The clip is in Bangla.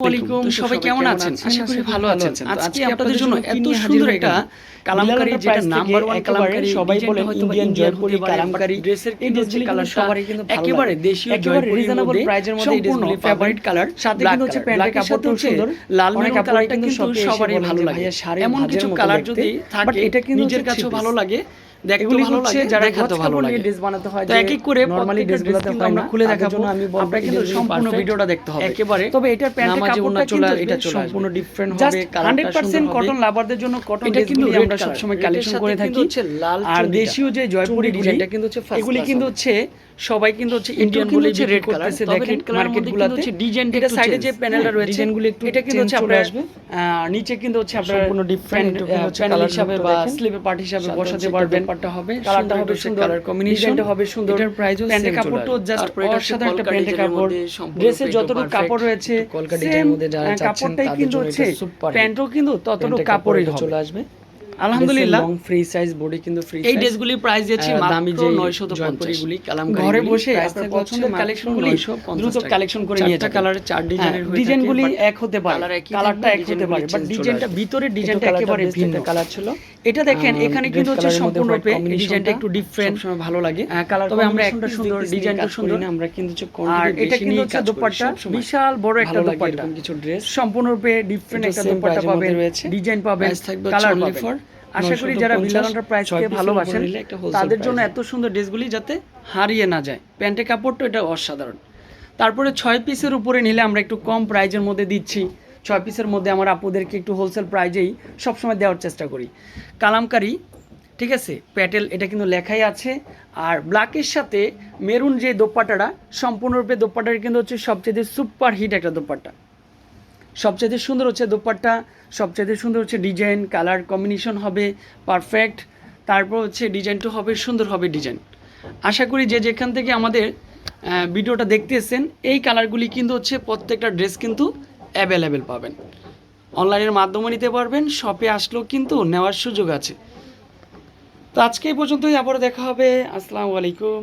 আসসালামাইকুম সবাই কেমন আছেন? আশা করি ভালো আছেন। আজকে আপনাদের জন্য এত সুন্দর একটা কালামকারী যেটা নাম্বার ওয়ান কালামকারী সবাই বলে ইন্ডিয়ান জয়পুরি কালামকারী ড্রেসের এই কিন্তু ড্রেসগুলি কালার সবারই কিন্তু ভালো একেবারে দেশীয় জয়পুরি রিজনেবল প্রাইজের মধ্যে এই সম্পূর্ণ ড্রেসগুলি ফেভারিট কালার সাথে কিন্তু হচ্ছে প্যান্টের কাপড়টাও সুন্দর লাল মেরুন কালারটা কিন্তু সবারই ভালো লাগে। এমন কিছু কালার যদি থাকে এটা কিন্তু নিজের কাছেও ভালো লাগে। দেখতে ভালো লাগে যারা দেখাতেও ভালো লাগে। ড্রেস বানাতে হয় এক এক করে নরমালি প্রত্যেকটা কিন্তু আমরা খুলে দেখাবো। আমি আপনারা কিন্তু সম্পূর্ণ ভিডিওটা দেখতে হবে। একেবারে তবে এটার প্যান্টের কাপড়টা কিন্তু এটা সম্পূর্ণ ডিফারেন্ট হবে 100% সুন্দর লাভারদের জন্য cotton এটা কিন্তু আমরা সবসময় কালেকশন করে থাকি। আর দেশীয় যে জয়পুরি ডিজাইনটা কিন্তু হচ্ছে এগুলি কিন্তু হচ্ছে সবাই কিন্তু হচ্ছে এটাও ইন্ডিয়ান বলে হচ্ছে রেড কালার করতেছে, দেখেন দেখেন মার্কেটগুলোতে হচ্ছে ডিজাইনটা এটা এটা সাইডে যে প্যানেলটা রয়েছে একটু এটা কিন্তু হচ্ছে change চলে আপনার আসবে। নিচে কিন্তু হচ্ছে আপনার সম্পূর্ণ প্যানেল হিসাবে বা পার্ট হিসাবে বসাতে পারবেন দোপাট্টা হবে, কালারটা সুন্দর হবে হচ্ছে সুন্দর। colour combination, হবে সুন্দর। এটার price ও প্যান্টের কাপড়টাও জাস্ট অসাধারণ একটা প্যান্টের কাপড়। ও যতটুকু কাপড় রয়েছে কলকা ডিজাইনের মধ্যে যারা আহ, চাচ্ছেন তাদের কিন্তু জন্য hit। প্যান্টও কিন্তু ততটুকু কাপড়ই কাপড় চলে আসবে। আলহামদুলিল্লাহ লং ফ্রি সাইজ বডি কিন্তু ফ্রি এই ড্রেসগুলি প্রাইস দিয়েছি মাত্র যে নয়শত জয়পুরিগুলি, ঘরে বসে আপনার পছন্দের কালেকশনগুলি 950 দ্রুত কালেকশন করে নিয়ে যাবেন। কালারের চার ডিজাইনের হয়ে ডিজাইনগুলি but এক হতে পারে। কালারটা এক হতে পারে। বাট ডিজাইনটা একটু ডিজাইনটা একেবারে ভিন্ন। কালার ছিল। এটা দেখেন এখানে কিন্তু হচ্ছে সম্পূর্ণরূপে ডিজাইনটা একটু ডিফারেন্ট সবসময় ভালো লাগে। কালার তবে আমরা একটা সুন্দর ডিজাইনটা সুন্দর। আমরা কিন্তু হচ্ছে আর এটা কিন্তু হচ্ছে দোপাট্টা বিশাল বড় একটা দোপাট্টা। কিছু ড্রেস সম্পূর্ণরূপে ডিফারেন্ট একটা দোপাট্টা পাবেন রয়েছে। ডিজাইন পাবেন কালার পাবেন। আশা করি যারা 950 বিলালন্ডার ছয় প্রাইসকে ভালোবাসেন তাদের জন্য এত সুন্দর ড্রেসগুলি যাতে হারিয়ে না যায়। প্যান্টের কাপড়টা এটা অসাধারণ। তারপরে ছয় পিসের উপরে নিলে আমরা একটু কম প্রাইজের মধ্যে দিচ্ছি। ছয় পিসের মধ্যে আমার আপুদেরকে একটু হোলসেল প্রাইজেই সবসময় দেওয়ার চেষ্টা করি। কালামকারি ঠিক আছে? প্যাটেল এটা কিন্তু লেখাই আছে। আর ব্ল্যাকের সাথে মেরুন যে দোপাট্টাটা সম্পূর্ণরূপে দোপাট্টাটা কিন্তু হচ্ছে সবচেয়ে সুপার হিট একটা দোপাট্টা। সবচেয়ে সুন্দর হচ্ছে দোপাট্টা সবচেয়ে সুন্দর হচ্ছে ডিজাইন কালার কম্বিনেশন হবে পারফেক্ট তারপর হচ্ছে ডিজাইনটা হবে, সুন্দর হবে ডিজাইন আশা করি যে যেখান থেকে আমাদের ভিডিওটা দেখতেছেন, এই কালারগুলি কিন্তু হচ্ছে প্রত্যেকটা ড্রেস কিন্তু অ্যাভেলেবেল পাবেন। অনলাইনের মাধ্যমে নিতে পারবেন শপে আসলেও কিন্তু নেওয়ার সুযোগ আছে। তো আজকে এই পর্যন্তই, আবারও দেখা হবে। আসসালামু আলাইকুম।